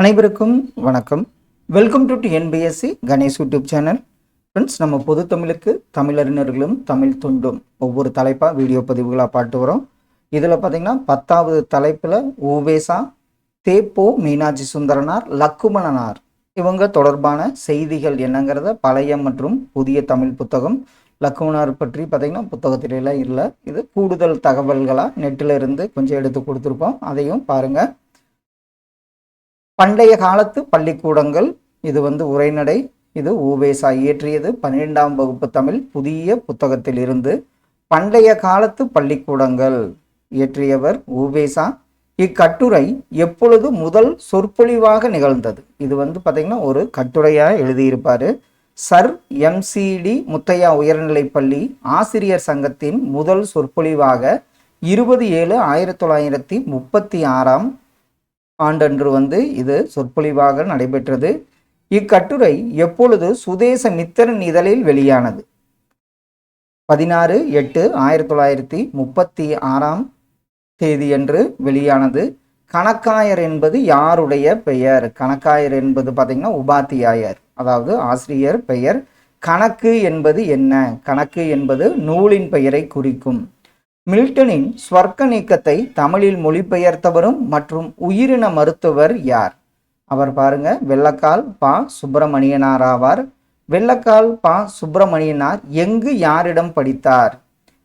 அனைவருக்கும் வணக்கம். Welcome to NPSC Ganesh YouTube channel friends நம்ம பொது தமிழுக்கு தமிழறிஞர்களும் தமிழ் துண்டும் ஒவ்வொரு தலைப்பாக வீடியோ பதிவுகளாக பாட்டு வரோம். இதில் பார்த்தீங்கன்னா பத்தாவது தலைப்பில் ஊவேசா தேப்போ மீனாட்சி சுந்தரனார் லக்குமணனார் இவங்க தொடர்பான செய்திகள் என்னங்கிறத பழைய மற்றும் புதிய தமிழ் புத்தகம். லக்குமணார் பற்றி பார்த்தீங்கன்னா புத்தகத்திலாம் இல்லை. இது கூடுதல் தகவல்களாக நெட்டில் இருந்து கொஞ்சம் எடுத்து கொடுத்துருப்போம். அதையும் பாருங்கள் பண்டைய காலத்து பள்ளிக்கூடங்கள் இது வந்து உரைநடை இது ஊவேசா இயற்றியது. பன்னிரெண்டாம் வகுப்பு தமிழ் புதிய புத்தகத்தில் இருந்து பண்டைய காலத்து பள்ளிக்கூடங்கள் இயற்றியவர் ஊவேசா இக்கட்டுரை எப்பொழுது முதல் சொற்பொழிவாக நிகழ்ந்தது? இது வந்து பார்த்திங்கன்னா ஒரு கட்டுரையாக எழுதியிருப்பார். சர் எம்சிடி முத்தையா உயர்நிலைப்பள்ளி ஆசிரியர் சங்கத்தின் முதல் சொற்பொழிவாக இருபது ஏழு ஆயிரத்தி தொள்ளாயிரத்தி முப்பத்தி ஆறாம் ஆண்டன்று வந்து இது சொற்பொழிவாக நடைபெற்றது. இக்கட்டுரை எப்பொழுது சுதேச மித்திரன் இதழில் வெளியானது? பதினாறு எட்டு ஆயிரத்தி தொள்ளாயிரத்தி முப்பத்தி ஆறாம் தேதியன்று வெளியானது. கணக்காயர் என்பது யாருடைய பெயர்? கணக்காயர் என்பது பார்த்தீங்கன்னா உபாத்தியாயர் அதாவது ஆசிரியர் பெயர். கணக்கு என்பது என்ன? கணக்கு என்பது நூலின் பெயரை குறிக்கும். மில்டனின் ஸ்வர்க்க நீக்கத்தை தமிழில் மொழிபெயர்த்தவரும் மற்றும் உயிரின மருத்துவர் யார்? அவர் பாருங்க வெள்ளக்கால் பா. சுப்பிரமணியனார் ஆவார். வெள்ளக்கால் பா. சுப்பிரமணியனார் எங்கு யாரிடம் படித்தார்?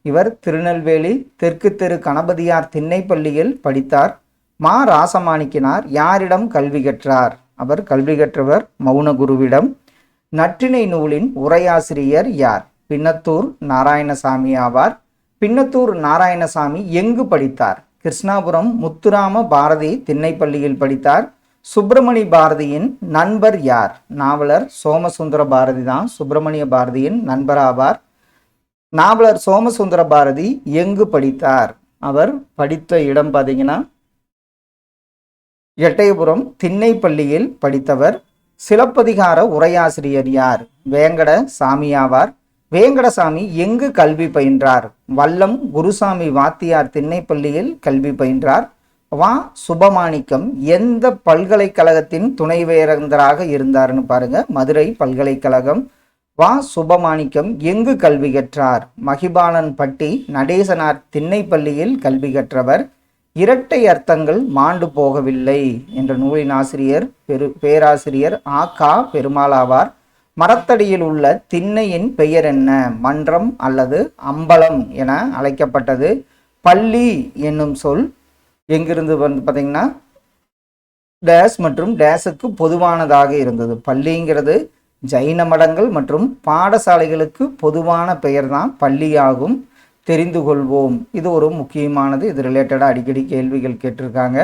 இவர் திருநெல்வேலி தெற்கு தெரு கணபதியார் திண்ணைப்பள்ளியில் படித்தார். மா. ராசமாணிக்கினார் யாரிடம் கல்வி கற்றார்? அவர் கல்வி கற்றவர் மௌனகுருவிடம். நற்றினை நூலின் உரையாசிரியர் யார்? பின்னத்தூர் நாராயணசாமி ஆவார். பின்னத்தூர் நாராயணசாமி எங்கு படித்தார்? கிருஷ்ணாபுரம் முத்துராம பாரதி திண்ணைப்பள்ளியில் படித்தார். சுப்பிரமணி பாரதியின் நண்பர் யார்? நாவலர் சோமசுந்தர பாரதி தான். சுப்பிரமணிய பாரதியின் நண்பராவார். நாவலர் சோமசுந்தர பாரதி எங்கு படித்தார்? அவர் படித்த இடம் பார்த்தீங்கன்னா எட்டயபுரம் திண்ணைப்பள்ளியில் படித்தவர். சிலப்பதிகார உரையாசிரியர் யார்? வேங்கட சாமியாவார். வேங்கடசாமி எங்கு கல்வி பயின்றார்? வல்லம் குருசாமி வாத்தியார் திண்ணைப்பள்ளியில் கல்வி பயின்றார். வா சுபமாணிக்கம் எந்த பல்கலைக்கழகத்தின் துணைவேந்தராக இருந்தார்னு பாருங்க மதுரை பல்கலைக்கழகம். வா சுபமாணிக்கம் எங்கு கல்வி கற்றார்? மகிபாலன் பட்டி நடேசனார் திண்ணைப்பள்ளியில் கல்வி கற்றவர். இரட்டை அர்த்தங்கள் மாண்டு போகவில்லை என்ற நூலின் ஆசிரியர் பெரு பேராசிரியர் ஆ கா பெருமாளாவார் மரத்தடியில் உள்ள திண்ணையின் பெயர் என்ன? மன்றம் அல்லது அம்பலம் என அழைக்கப்பட்டது. பள்ளி என்னும் சொல் எங்கிருந்து வந்து பார்த்தீங்கன்னா டேஸ் மற்றும் டேஸுக்கு பொதுவானதாக இருந்தது. பள்ளிங்கிறது ஜைன மடங்கள் மற்றும் பாடசாலைகளுக்கு பொதுவான பெயர் தான் பள்ளியாகும். தெரிந்து கொள்வோம். இது ஒரு முக்கியமானது. இது ரிலேட்டடாக அடிக்கடி கேள்விகள் கேட்டிருக்காங்க.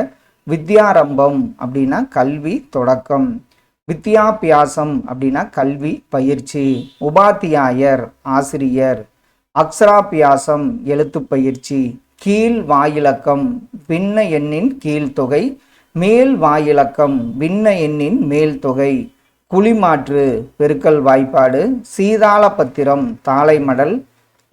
வித்யாரம்பம் அப்படின்னா கல்வி தொடக்கம். வித்யாபியாசம் அப்படின்னா கல்வி பயிற்சி உபாத்தியாயர் ஆசிரியர் அக்ஷராபியாசம் எழுத்து பயிற்சி கீழ் வாயிலக்கம் பின்ன எண்ணின் கீழ்த்தொகை மேல் வாயிலக்கம் பின்ன எண்ணின் மேல் தொகை குழிமாற்று பெருக்கல் வாய்ப்பாடு சீதாளபத்திரம் தாளைமடல்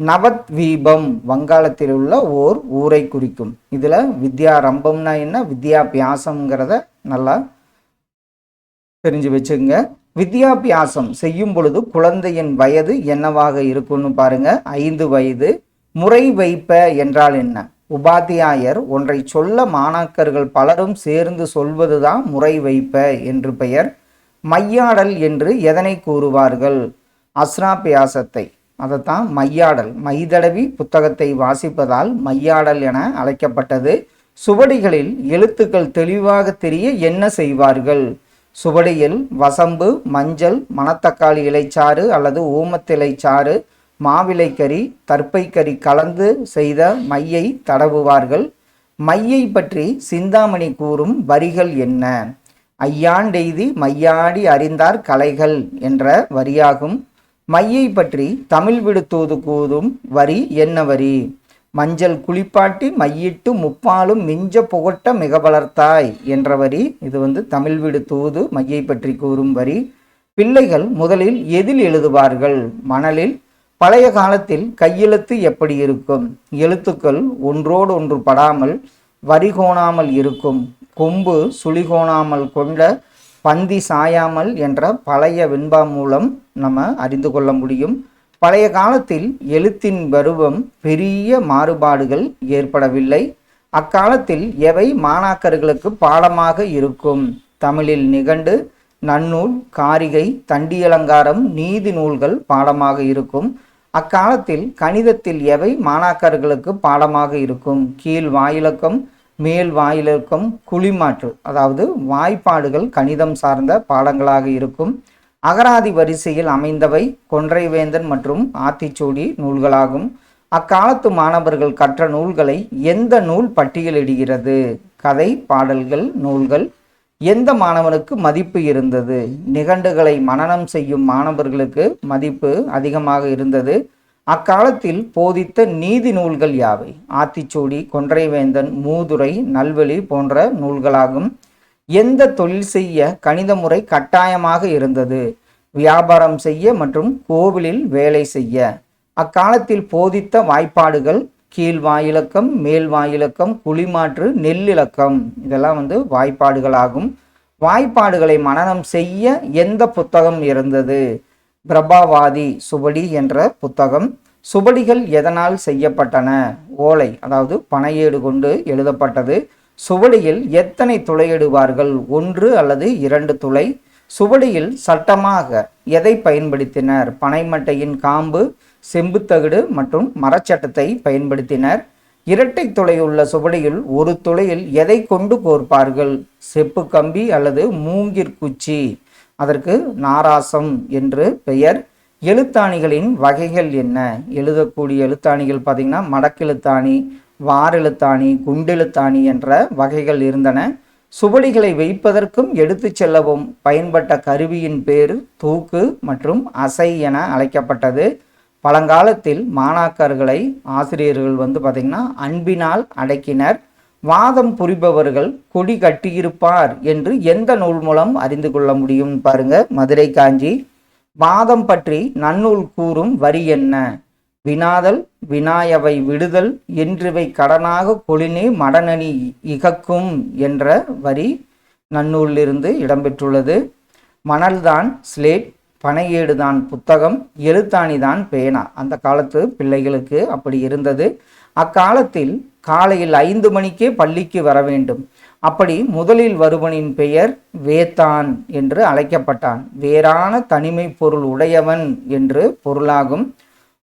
நவத்வீபம் வங்காளத்தில் உள்ள ஓர் ஊரை குறிக்கும். இதில் வித்யாரம்பம்னா என்ன? வித்யாபியாசம்ங்கிறத நல்லா தெரிஞ்சு வச்சுங்க. வித்யாபியாசம் செய்யும் பொழுது குழந்தையின் வயது என்னவாக இருக்கும்னு பாருங்க. ஐந்து வயது. முறை வைப்ப என்றால் என்ன? உபாத்தியாயர் ஒன்றை சொல்ல மாணாக்கர்கள் பலரும் சேர்ந்து சொல்வதுதான் முறை வைப்ப என்று பெயர். மையாடல் என்று எதனை கூறுவார்கள்? அஸ்ராபியாசத்தை. அதைத்தான் மையாடல். மைதடவி புத்தகத்தை வாசிப்பதால் மையாடல் என அழைக்கப்பட்டது. சுவடிகளில் எழுத்துக்கள் தெளிவாக தெரிய என்ன செய்வார்கள்? சுவடியில் வசம்பு மஞ்சள் மணத்தக்காளி இலைச்சாறு அல்லது ஊமத்திலைச்சாறு மாவிலைக்கறி தற்பைக்கறி கலந்து செய்த மையை தடவுவார்கள். மையை பற்றி சிந்தாமணி கூறும் வரிகள் என்ன? ஐயாண்டெய்தி மையாடி அறிந்தார் கலைகள் என்ற வரியாகும். மையை பற்றி தமிழ் விடுத்தூது கூறும் வரி என்ன வரி? மஞ்சள் குளிப்பாட்டி மையிட்டு முப்பாலும் மிஞ்ச புகட்ட மிக வளர்த்தாய் என்ற வரி. இது வந்து தமிழ் வீடு தூது மையை பற்றி கூறும் வரி. பிள்ளைகள் முதலில் எதில் எழுதுவார்கள்? மணலில் பழைய காலத்தில் கையெழுத்து எப்படி இருக்கும்? எழுத்துக்கள் ஒன்றோடு ஒன்று படாமல் வரி கோணாமல் இருக்கும். கொம்பு சுழிகோணாமல் கொண்ட பந்தி சாயாமல் என்ற பழைய வெண்பா மூலம் நம்ம அறிந்து கொள்ள முடியும். பழைய காலத்தில் எழுத்தின் பருவம் பெரிய மாறுபாடுகள் ஏற்படவில்லை. அக்காலத்தில் எவை மாணாக்கர்களுக்கு பாடமாக இருக்கும்? தமிழில் நிகண்டு நன்னூல் காரிகை தண்டியலங்காரம் நீதி நூல்கள் பாடமாக இருக்கும். அக்காலத்தில் கணிதத்தில் எவை மாணாக்கர்களுக்கு பாடமாக இருக்கும்? கீழ் வாயிலக்கம் மேல் வாயிலக்கம் குழிமாற்று அதாவது வாய்ப்பாடுகள் கணிதம் சார்ந்த பாடங்களாக இருக்கும். அகராதி வரிசையில் அமைந்தவை கொன்றைவேந்தன் மற்றும் ஆத்திச்சூடி நூல்களாகும். அக்காலத்து மாணவர்கள் கற்ற நூல்களை எந்த நூல் பட்டியலிடுகிறது? கதை பாடல்கள் நூல்கள். எந்த மாணவனுக்கு மதிப்பு இருந்தது? நிகண்டுகளை மனனம் செய்யும் மாணவர்களுக்கு மதிப்பு அதிகமாக இருந்தது. அக்காலத்தில் போதித்த நீதி நூல்கள் யாவை? ஆத்திச்சூடி கொன்றைவேந்தன் மூதுரை நல்வழி போன்ற நூல்களாகும். எந்த தொழில் செய்ய கணித முறை கட்டாயமாக இருந்தது? வியாபாரம் செய்ய மற்றும் கோவிலில் வேலை செய்ய. அக்காலத்தில் போதித்த வாய்ப்பாடுகள் கீழ் வாயிலக்கம் மேல் வாயிலக்கம் குழிமாற்று நெல்லிலக்கம் இதெல்லாம் வந்து வாய்ப்பாடுகளாகும். வாய்ப்பாடுகளை மனனம் செய்ய எந்த புத்தகம் இருந்தது? பிரபாவாதி சுபடி என்ற புத்தகம். சுபடிகள் எதனால் செய்யப்பட்டன? ஓலை அதாவது பனையேடு கொண்டு எழுதப்பட்டது. சுவடியில் எத்தனை துளையிடுவார்கள்? ஒன்று அல்லது இரண்டு துளை? சுவடியில் சட்டமாக எதை பயன்படுத்தினர்? பனைமட்டையின் காம்பு செம்புத்தகடு மற்றும் மரச்சட்டத்தை பயன்படுத்தினர். இரட்டை துளையுள்ள சுவடியில் ஒரு துளையில் எதை கொண்டு கோர்ப்பார்கள்? செப்பு கம்பி அல்லது மூங்கிற்குச்சி அதற்கு நாராசம் என்று பெயர். எழுத்தாணிகளின் வகைகள் என்ன? எழுதக்கூடிய எழுத்தாணிகள் பார்த்திங்கன்னா மடக்கெழுத்தாணி வாரெழுத்தாணி குண்டெழுத்தாணி என்ற வகைகள் இருந்தன. சுவடிகளை வைப்பதற்கும் எடுத்துச் செல்லவும் பயன்பட்ட கருவியின் பேர் தூக்கு மற்றும் அசை என அழைக்கப்பட்டது. பழங்காலத்தில் மாணாக்கர்களை ஆசிரியர்கள் வந்து பார்த்திங்கன்னா அன்பினால் அடக்கினர். வாதம் புரிபவர்கள் கொடி கட்டியிருப்பார் என்று எந்த நூல் மூலம் அறிந்து கொள்ள முடியும் பாருங்க மதுரை காஞ்சி. வாதம் பற்றி நன்னூல் கூறும் வரி என்ன? வினாதல் வினாயவை விடுதல் என்றிவை கடனாக கொளினே மடனணி இகக்கும் என்ற வரி நன்னூலிலிருந்து இடம்பெற்றுள்ளது. மணல்தான் ஸ்லேட் பனையேடுதான் புத்தகம் எழுத்தாணிதான் பேனா. அந்த காலத்து பிள்ளைகளுக்கு அப்படி இருந்தது. அக்காலத்தில் காலையில் ஐந்து மணிக்கே பள்ளிக்கு வர வேண்டும். அப்படி முதலில் வருவனின் பெயர் வேத்தான் என்று அழைக்கப்பட்டான். வேறான தனிமை பொருள் உடையவன் என்று பொருளாகும்.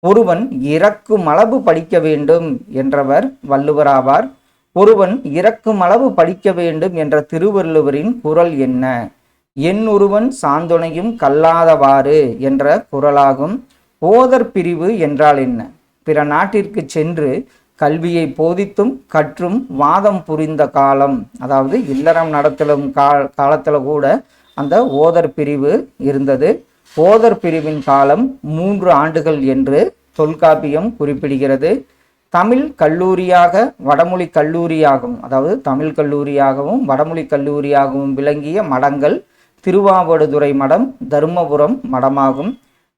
ஒருவன் இறக்கும் அளவு படிக்க வேண்டும் என்றவர் வள்ளுவராவார். ஒருவன் இறக்கும் அளவு படிக்க வேண்டும் என்ற திருவள்ளுவரின் குரல் என்ன? என் ஒருவன் சாந்துணையும் கல்லாதவாறு என்ற குரலாகும். ஓதர் பிரிவு என்றால் என்ன? பிற நாட்டிற்கு சென்று கல்வியை போதித்தும் கற்றும் வாதம் புரிந்த காலம் அதாவது இல்லறம் நடத்தலும் கா காலத்தில் கூட அந்த ஓதர் பிரிவு இருந்தது. போதர் பிரிவின் காலம் மூன்று ஆண்டுகள் என்று தொல்காப்பியம் குறிப்பிடுகிறது. தமிழ் கல்லூரியாக வடமொழி கல்லூரியாகவும் அதாவது தமிழ் கல்லூரியாகவும் வடமொழி கல்லூரியாகவும் விளங்கிய மடங்கள் திருவாவடுதுறை மடம் தருமபுரம் மடமாகும்.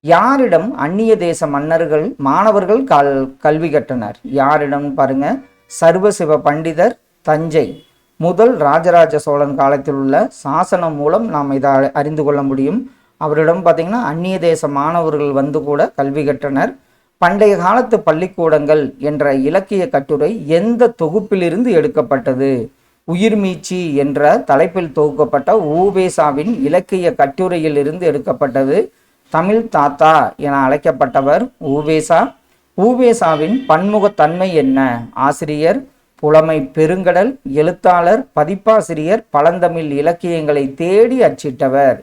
யாரிடம் அந்நிய தேச மன்னர்கள் மாணவர்கள் கல் கல்வி கட்டனர் யாரிடம் பாருங்க சர்வசிவ பண்டிதர் தஞ்சை. முதல் ராஜராஜ சோழன் காலத்தில் உள்ள சாசனம் மூலம் நாம் இதை அறிந்து கொள்ள முடியும். அவரிடம் பார்த்திங்கன்னா அந்நிய தேச மாணவர்கள் வந்து கூட கல்வி கற்றனர். பண்டைய காலத்து பள்ளிக்கூடங்கள் என்ற இலக்கிய கட்டுரை எந்த தொகுப்பிலிருந்து எடுக்கப்பட்டது? உயிர்மீச்சி என்ற தலைப்பில் தொகுக்கப்பட்ட ஊபேசாவின் இலக்கிய கட்டுரையிலிருந்து எடுக்கப்பட்டது. தமிழ் தாத்தா என அழைக்கப்பட்டவர் ஊவேசா ஊவேசாவின் பன்முகத்தன்மை என்ன? ஆசிரியர் புலமை பெருங்கடல் எழுத்தாளர் பதிப்பாசிரியர் பழந்தமிழ் இலக்கியங்களை தேடி அச்சிட்டவர்.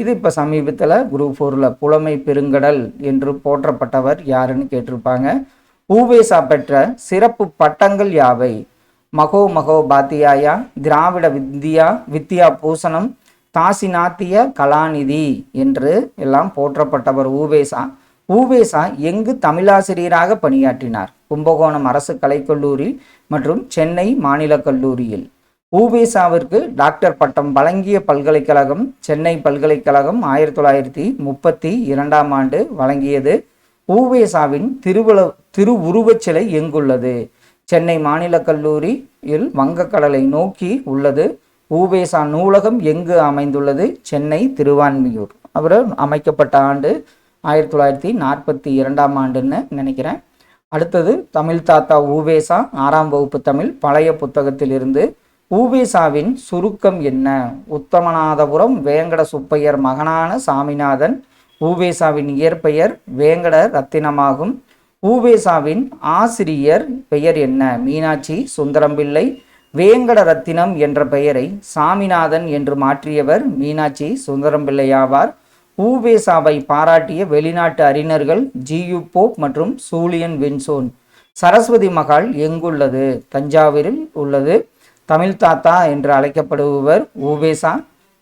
இது இப்போ சமீபத்தில் குரூப் ஃபோரில் புலமை பெருங்கடல் என்று போற்றப்பட்டவர் யாருன்னு கேட்டிருப்பாங்க. ஊவேசா பெற்ற சிறப்பு பட்டங்கள் யாவை? மகோ மகோ பாத்தியாயா திராவிட வித்யா வித்யா பூசணம் தாசிநாத்திய கலாநிதி என்று எல்லாம் போற்றப்பட்டவர் ஊவேசா. ஊவேசா எங்கு தமிழாசிரியராக பணியாற்றினார்? கும்பகோணம் அரசு கலைக்கல்லூரி மற்றும் சென்னை மாநில கல்லூரியில். ஊவேசாவிற்கு டாக்டர் பட்டம் வழங்கிய பல்கலைக்கழகம் சென்னை பல்கலைக்கழகம் ஆயிரத்தி தொள்ளாயிரத்தி முப்பத்தி இரண்டாம் ஆண்டு வழங்கியது. ஊவேசாவின் திருவள திருவுருவச் சிலை எங்குள்ளது? சென்னை மாநில கல்லூரியில் வங்கக்கடலை நோக்கி உள்ளது. ஊவேசா நூலகம் எங்கு அமைந்துள்ளது? சென்னை திருவான்மியூர். அவர் அமைக்கப்பட்ட ஆண்டு ஆயிரத்தி தொள்ளாயிரத்தி நாற்பத்தி இரண்டாம் ஆண்டுன்னு நினைக்கிறேன். அடுத்தது தமிழ் தாத்தா ஊவேசா ஆறாம் வகுப்பு தமிழ் பழைய புத்தகத்திலிருந்து ஊவேசாவின் சுருக்கம் என்ன? உத்தமநாதபுரம் வேங்கட சுப்பையர் மகனான சாமிநாதன் ஊபேசாவின் இயற்பெயர் வேங்கட ரத்தினமாகும். ஊபேசாவின் ஆசிரியர் பெயர் என்ன? மீனாட்சி சுந்தரம்பிள்ளை. வேங்கட ரத்தினம் என்ற பெயரை சாமிநாதன் என்று மாற்றியவர் மீனாட்சி சுந்தரம்பிள்ளையாவார். ஊபேசாவை பாராட்டிய வெளிநாட்டு அறிஞர்கள் ஜியு போப் மற்றும் சூலியன் வின்சோன். சரஸ்வதி மகால் எங்குள்ளது? தஞ்சாவூரில் உள்ளது. தமிழ் தாத்தா என்று அழைக்கப்படுபவர் ஊபேசா.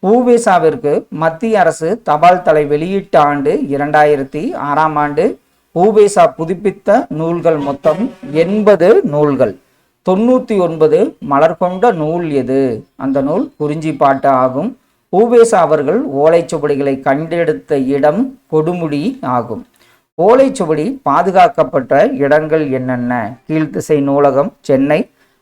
ஊபேசாவிற்கு மத்திய அரசு தபால் தலை வெளியீட்டு ஆண்டு இரண்டாயிரத்தி ஆறாம் ஆண்டு ஊபேசா புதுப்பித்த நூல்கள் மொத்தம் எண்பது நூல்கள். தொண்ணூற்றி ஒன்பது மலர் கொண்ட நூல் எது? அந்த நூல் குறிஞ்சி பாட்டு ஆகும். ஊபேசா அவர்கள் ஓலைச்சுவடிகளை கண்டெடுத்த இடம் கொடுமுடி ஆகும். ஓலைச்சுவடி பாதுகாக்கப்பட்ட இடங்கள் என்னென்ன? கீழ்த்திசை நூலகம் சென்னை.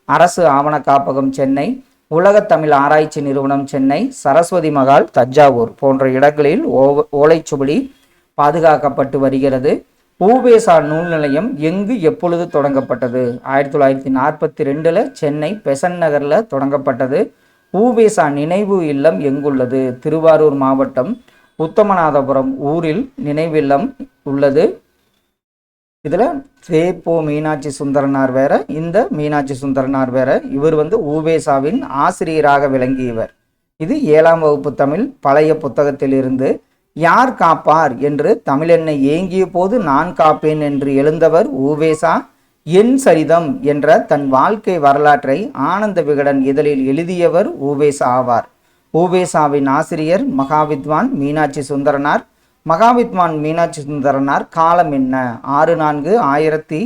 அரசு ஆவண காப்பகம் சென்னை உலகத் தமிழ் ஆராய்ச்சி நிறுவனம் சென்னை சரஸ்வதி மகால் தஞ்சாவூர் போன்ற இடங்களில் ஓ- ஓலைச்சுவடி பாதுகாக்கப்பட்டு வருகிறது. ஊவேசா நூல் நிலையம் எங்கு எப்பொழுது தொடங்கப்பட்டது? ஆயிரத்தி தொள்ளாயிரத்தி நாற்பத்தி ரெண்டில் சென்னை பெசன் நகரில் தொடங்கப்பட்டது. ஊவேசா நினைவு இல்லம் எங்குள்ளது? திருவாரூர் மாவட்டம் உத்தமநாதபுரம் ஊரில் நினைவில்லம் உள்ளது. இதில் தேப்போ மீனாட்சி சுந்தரனார் வேற இந்த மீனாட்சி சுந்தரனார் வேற இவர் வந்து ஊவேசாவின் ஆசிரியராக விளங்கியவர். இது ஏழாம் வகுப்பு தமிழ் பழைய புத்தகத்திலிருந்து யார் காப்பார்? என்று தமிழென்னை ஏங்கிய போது நான் காப்பேன் என்று எழுந்தவர் ஊவேசா என் சரிதம் என்ற தன் வாழ்க்கை வரலாற்றை ஆனந்த விகடன் இதழில் எழுதியவர் ஊவேசா ஆவார். ஊவேசாவின் ஆசிரியர் மகாவித்வான் மீனாட்சி சுந்தரனார் மகாவித்வான் மீனாட்சி சுந்தரனார் காலம் என்ன? ஆறு நான்கு ஆயிரத்தி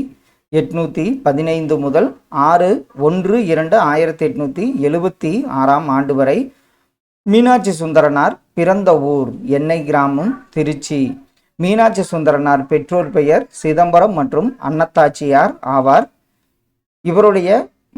எட்நூற்றி பதினைந்து முதல் ஆறு ஒன்று இரண்டு ஆயிரத்தி எட்நூற்றி எழுபத்தி ஆறாம் ஆண்டு வரை மீனாட்சி சுந்தரனார் பிறந்த ஊர் எண்ணெய் கிராமம் திருச்சி. மீனாட்சி சுந்தரனார் பெற்றோர் பெயர் சிதம்பரம் மற்றும் அன்னத்தாச்சியார் ஆவார். இவருடைய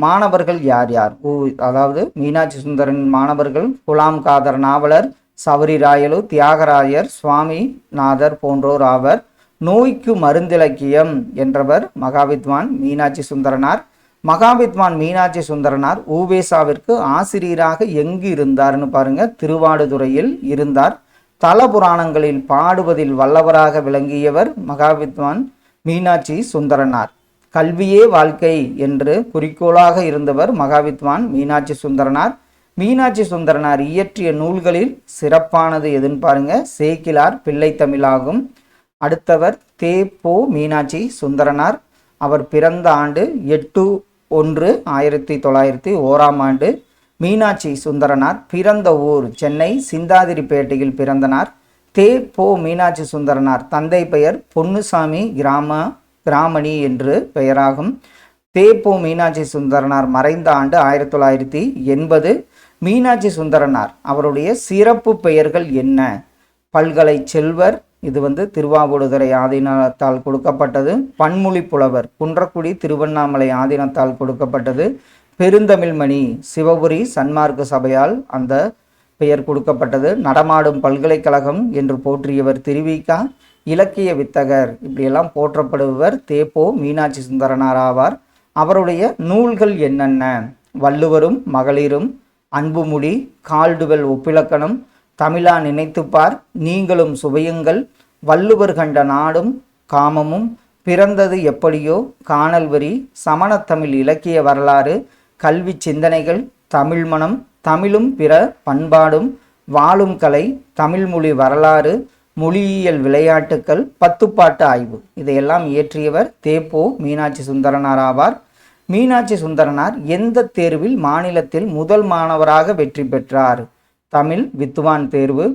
மாணவர்கள் யார் யார்? ஊ அதாவது மீனாட்சி சுந்தரன் மாணவர்கள் குலாம் காதர் நாவலர் சவரி ராயலு தியாகராயர் சுவாமிநாதர் போன்றோர் ஆவர். நோய்க்கு மருந்திலக்கியம் என்றவர் மகாவித்வான் மீனாட்சி சுந்தரனார். மகாவித்வான் மீனாட்சி சுந்தரனார் ஊவேசாவிற்கு ஆசிரியராக எங்கு இருந்தார்னு பாருங்க. திருவாடுதுறையில் இருந்தார். தல புராணங்களில் பாடுவதில் வல்லவராக விளங்கியவர் மகாவித்வான் மீனாட்சி சுந்தரனார். கல்வியே வாழ்க்கை என்று குறிக்கோளாக இருந்தவர் மகாவித்வான் மீனாட்சி சுந்தரனார். மீனாட்சி சுந்தரனார் இயற்றிய நூல்களில் சிறப்பானது எதுன்னு பாருங்க. சேக்கிலார் பிள்ளை தமிழாகும் அடுத்தவர் தே. போ. மீனாட்சி சுந்தரனார். அவர் பிறந்த ஆண்டு எட்டு ஒன்று ஆயிரத்தி தொள்ளாயிரத்தி ஓராம் ஆண்டு. மீனாட்சி சுந்தரனார் பிறந்த ஊர் சென்னை சிந்தாதிரிப்பேட்டையில் பிறந்தனார். தே. போ. மீனாட்சி சுந்தரனார் தந்தை பெயர் பொன்னுசாமி கிராம கிராமணி என்று பெயராகும். தே. போ. மீனாட்சி சுந்தரனார் மறைந்த ஆண்டு ஆயிரத்தி தொள்ளாயிரத்தி எண்பது. மீனாட்சி சுந்தரனார் அவருடைய சிறப்பு பெயர்கள் என்ன? பல்கலை செல்வர் இது வந்து திருவாவூடுதுறை ஆதீனத்தால் கொடுக்கப்பட்டது. பன்மொழி புலவர் குன்றக்குடி திருவண்ணாமலை ஆதீனத்தால் கொடுக்கப்பட்டது. பெருந்தமிழ்மணி சிவபுரி சன்மார்க்க சபையால் அந்த பெயர் கொடுக்கப்பட்டது. நடமாடும் பல்கலைக்கழகம் என்று போற்றியவர் திருவிகா இலக்கிய வித்தகர் இப்படியெல்லாம் போற்றப்படுபவர் தேப்போ மீனாட்சி சுந்தரனார் ஆவார். அவருடைய நூல்கள் என்னென்ன? வள்ளுவரும் மகளிரும் அன்புமுடி கால்டுவெல் ஒப்பிலக்கணம் தமிழா நினைத்துப்பார் நீங்களும் சுவையுங்கள். வள்ளுவர் கண்ட நாடும் காமமும் பிறந்தது எப்படியோ காணல் வரி சமணத்தமிழ் இலக்கிய வரலாறு கல்வி சிந்தனைகள் தமிழ் மனம் தமிழும் பிற பண்பாடும் வாழும் கலை தமிழ்மொழி வரலாறு மொழியியல் விளையாட்டுக்கள் பத்துப்பாட்டு ஆய்வு. இதையெல்லாம் இயற்றியவர் தேப்போ மீனாட்சி சுந்தரனார் ஆவார். மீனாட்சி சுந்தரனார் எந்த தேர்வில் மாநிலத்தில் முதல் மாணவராக வெற்றி பெற்றார்? தமிழ் வித்துவான் தேர்வு.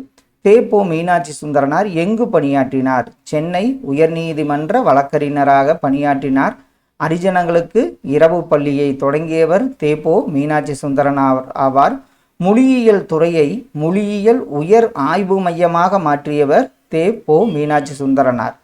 தேப்போ மீனாட்சி சுந்தரனார் எங்கு பணியாற்றினார்? சென்னை உயர்நீதிமன்ற வழக்கறிஞராக பணியாற்றினார். அரிஜனங்களுக்கு இரவு பள்ளியை தொடங்கியவர் தேப்போ மீனாட்சி சுந்தரனார் ஆவார். மொழியியல் துறையை மொழியியல் உயர் ஆய்வு மையமாக மாற்றியவர் தேப்போ மீனாட்சி சுந்தரனார்.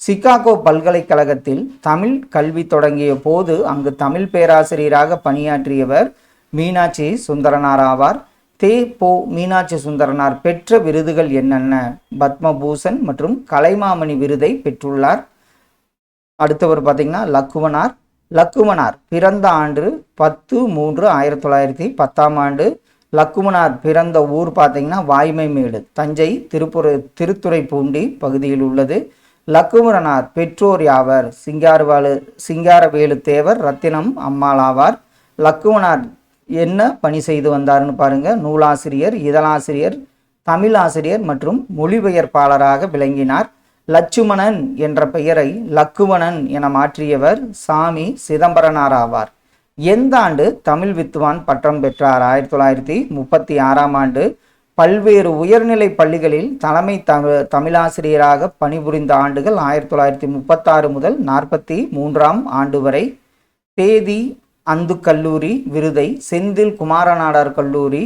சிகாகோ பல்கலைக்கழகத்தில் தமிழ் கல்வி தொடங்கிய போது அங்கு தமிழ் பேராசிரியராக பணியாற்றியவர் மீனாட்சி சுந்தரனார் ஆவார். தே. போ. மீனாட்சி சுந்தரனார் பெற்ற விருதுகள் என்னென்ன? பத்மபூஷன் மற்றும் கலைமாமணி விருதை பெற்றுள்ளார். அடுத்தவர் பார்த்தீங்கன்னா லக்குவனார். லக்குமனார் பிறந்த ஆண்டு பத்து மூன்று ஆயிரத்தி தொள்ளாயிரத்தி பத்தாம் ஆண்டு. லக்குமனார் பிறந்த ஊர் பார்த்தீங்கன்னா வாய்மைமேடு தஞ்சை திருப்புர திருத்துறைப்பூண்டி பகுதியில் உள்ளது. லக்குமரனார் பெற்றோர் யாவர்? சிங்காரவேலு சிங்காரவேலு தேவர் ரத்தினம் அம்மாள் ஆவார். என்ன பணி செய்து வந்தாருன்னு பாருங்க. நூலாசிரியர் இதழாசிரியர் தமிழாசிரியர் மற்றும் மொழிபெயர்ப்பாளராக விளங்கினார். லட்சுமணன் என்ற பெயரை லக்குவணன் என மாற்றியவர் சாமி சிதம்பரனார் ஆவார். எந்த ஆண்டு தமிழ் வித்துவான் பட்டம் பெற்றார்? ஆயிரத்தி தொள்ளாயிரத்தி முப்பத்தி ஆறாம் ஆண்டு பல்வேறு உயர்நிலை பள்ளிகளில் தலைமை தமிழ் தமிழாசிரியராக பணிபுரிந்த ஆண்டுகள் ஆயிரத்தி தொள்ளாயிரத்தி முப்பத்தாறு முதல் நாற்பத்தி மூன்றாம் ஆண்டு வரை தேதி அந்து கல்லூரி விருதை செந்தில் குமாரநாடார் கல்லூரி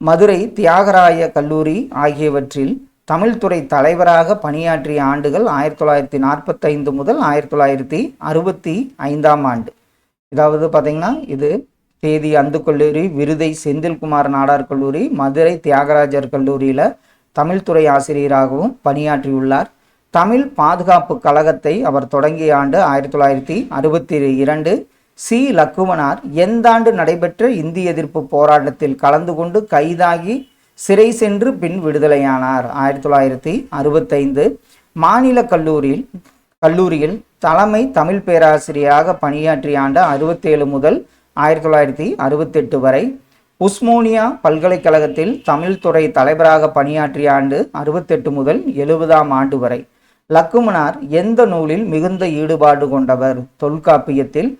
மதுரை தியாகராய கல்லூரி ஆகியவற்றில் தமிழ்துறை தலைவராக பணியாற்றிய ஆண்டுகள் ஆயிரத்தி தொள்ளாயிரத்தி நாற்பத்தைந்து முதல் ஆயிரத்தி தொள்ளாயிரத்தி அறுபத்தி ஐந்தாம் ஆண்டு. இதாவது பார்த்தீங்கன்னா இது தேதி அந்து கல்லூரி விருதை செந்தில்குமார் நாடார் கல்லூரி மதுரை தியாகராஜர் கல்லூரியில் தமிழ்துறை ஆசிரியராகவும் பணியாற்றியுள்ளார். தமிழ் பாதுகாப்பு கழகத்தை அவர் தொடங்கிய ஆண்டு ஆயிரத்தி தொள்ளாயிரத்தி அறுபத்தி இரண்டு சி. லக்குவனார் எந்த ஆண்டு நடைபெற்ற இந்திய எதிர்ப்பு போராட்டத்தில் கலந்து கொண்டு கைதாகி சிறை சென்று பின் விடுதலையானார்? ஆயிரத்தி தொள்ளாயிரத்தி அறுபத்தைந்து மாநில கல்லூரியில் கல்லூரியில் தலைமை தமிழ் பேராசிரியராக பணியாற்றிய ஆண்டு அறுபத்தேழு முதல் ஆயிரத்தி தொள்ளாயிரத்தி அறுபத்தெட்டு வரை உஸ்மோனியா பல்கலைக்கழகத்தில் தமிழ் துறை தலைவராக பணியாற்றிய ஆண்டு அறுபத்தெட்டு முதல் எழுபதாம் ஆண்டு வரை லக்குமனார் எந்த நூலில் மிகுந்த ஈடுபாடு கொண்டவர்? தொல்காப்பியத்தில்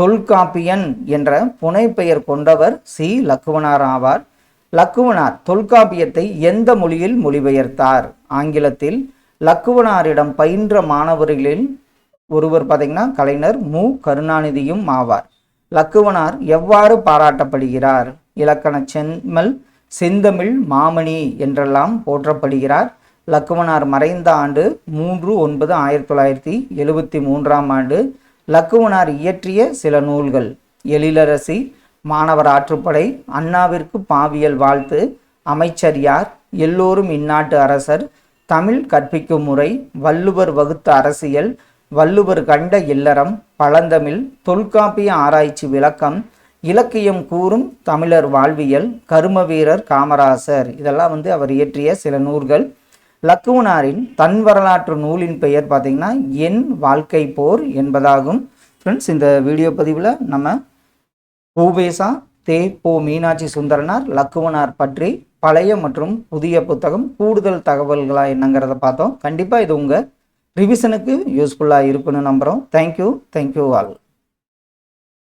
தொல்காப்பியன் என்ற புனைப்பெயர் கொண்டவர் சி. லக்குவனார் ஆவார். லக்குவனார் தொல்காப்பியத்தை எந்த மொழியில் மொழிபெயர்த்தார்? ஆங்கிலத்தில் லக்குவனாரிடம் பயின்ற மாணவர்களில் ஒருவர் பார்த்தீங்கன்னா கலைஞர் மு. கருணாநிதியும் ஆவார். லக்குவனார் எவ்வாறு பாராட்டப்படுகிறார்? இலக்கண செம்மல் செந்தமிழ் மாமணி என்றெல்லாம் போற்றப்படுகிறார். லக்குவனார் மறைந்த ஆண்டு மூன்று ஒன்பது ஆயிரத்தி தொள்ளாயிரத்தி எழுபத்தி மூன்றாம் ஆண்டு லக்குவனார் இயற்றிய சில நூல்கள். எழிலரசி மாணவர் ஆற்றுப்படை அண்ணாவிற்கு பாவியல் வாழ்த்து அமைச்சர் யார் எல்லோரும் இந்நாட்டு அரசர் தமிழ் கற்பிக்கும் முறை வள்ளுவர் வகுத்த அரசியல் வள்ளுவர் கண்ட இல்லறம் பழந்தமிழ் தொல்காப்பிய ஆராய்ச்சி விளக்கம் இலக்கியம் கூறும் தமிழர் வாழ்வியல் கரும வீரர் காமராசர். இதெல்லாம் வந்து அவர் இயற்றிய சில நூல்கள். லக்குவனாரின் தன் வரலாற்று நூலின் பெயர் பார்த்திங்கன்னா என் வாழ்க்கை போர் என்பதாகும். ஃப்ரெண்ட்ஸ் இந்த வீடியோ பதிவில் நம்ம பூபேசா தே போ மீனாட்சி சுந்தரனார் லக்குவனார் பற்றி பழைய மற்றும் புதிய புத்தகம் கூடுதல் தகவல்களா என்னங்கிறத பார்த்தோம். கண்டிப்பாக இது உங்கள் ரிவிஷனுக்கு யூஸ்ஃபுல்லாக இருக்குன்னு நம்புகிறோம் தேங்க்யூ தேங்க்யூ ஆல்